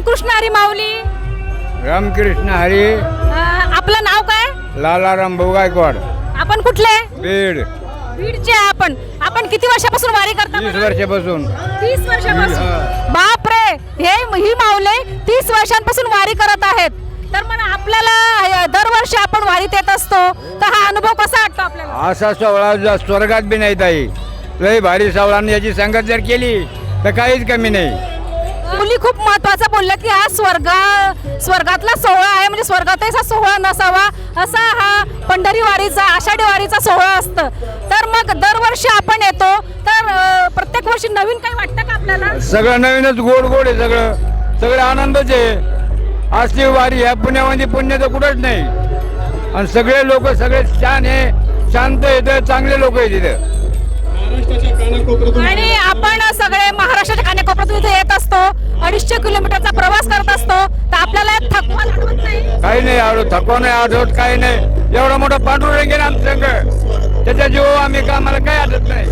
रामकृष्ण हरी माऊली. रामकृष्ण हरी. अं, आपलं नाव काय? लालाराम भाऊ गायकवाड. आपण कुठले? बीड. बीडचे आहे आपण. आपण किती वर्षापासून वारी करता वीस बरं? वर्षापासून. तीस वर्षापासून? बाप रे हे ही माऊले तीस वर्षांपासून वारी करत आहेत. तर मग आपल्याला अ, दरवर्षी आपण वारीत येत असतो. तर हा अनुभव कसा वाटतो आपल्याला? असा सोहळा ज- स्वर्गात बी नाही ताई. लय भारी आणि याची संगत जर केली तर काहीच कमी नाही. मुली खूप महत्वाचं बोलल्या की हा स्वर्ग स्वर्गातला सोहळा आहे म्हणजे स्वर्गात असा सोहळा नसावा असा हा पंढरी वारीचा आषाढी वारीचा सोहळा असतं. तर मग दरवर्षी आपण येतो तर प्रत्येक वर्षी नवीन काही वाटतं का आपल्याला? सगळं नवीनच गोड गोड आहे सगळं. सगळं आनंदच आहे. असली वारी ह्या पुण्यामध्ये पुण्य तर कुठंच नाही. आणि सगळे लोक सगळे छान आहे शांत येतं चांगले लोक महाराष्ट्राच्या कानाकोपऱ्यातून आणि आपण सगळे अडीचशे किलोमीटरचा प्रवास करत असतो तर आपल्याला थकवा जाणवत नाही. काही नाही आवडत थकवा नाही आठवत काही नाही. एवढा मोठा पांडुरंग आहे ना आमचं संघ त्याच्या जीव आम्ही का आम्हाला काही आठवत नाही.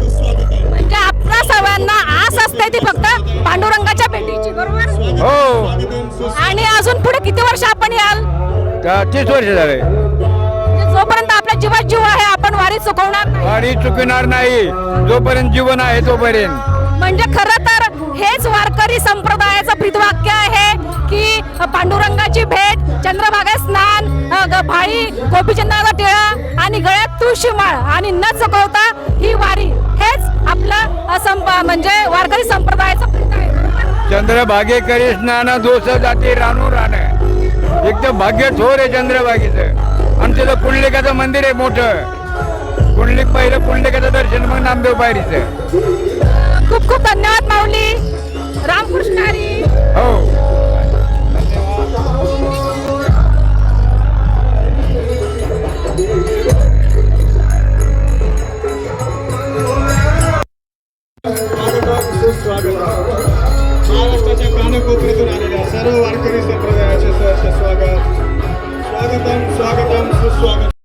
म्हणजे आपल्या सर्वांना आस असते ती फक्त पांडुरंगाच्या भेटीची बरोबर? हो. आणि अजून पुढे किती वर्ष आपण याल? का तीस वर्ष झाले. म्हणजे जोपर्यंत आपल्या जीवात जीव आहे आपण वारी चुकवणार नाही. वारी चुकणार नाही. जोपर्यंत जीवन आहे तोपर्यंत. म्हणजे खरं तर हेच वारकरी संप्रदायाचं ब्रीदवाक्य आहे की पांडुरंगाची भेट चंद्रभागा स्नान भाळी गोपीचंदाचा टिळा आणि गळ्यात तुळशी माळ आणि न चुकवता ही वारी. हेच आपलं अ, संप म्हणजे वारकरी संप्रदायाचं ब्रीद आहे. बरोबर? चंद्रभागेकरी स्नान दोष जाती रानू रान एक तर भाग्य थोर आहे चंद्रभागेचं. आणि तिथं पुंडलिकाचं मंदिर आहे मोठं. पुंडलिक पहिलं पुंडलिकाचं दर्शन मग नामदेव पायरीचं. खूप खूप धन्यवाद माऊली. रामकृष्ण हरी. महाराष्ट्राच्या कानाकोपऱ्यातून आलेल्या सर्व वारकरी संप्रदायाचे सहर्ष स्वागत स्वागतम स्वागतम सुस्वागतम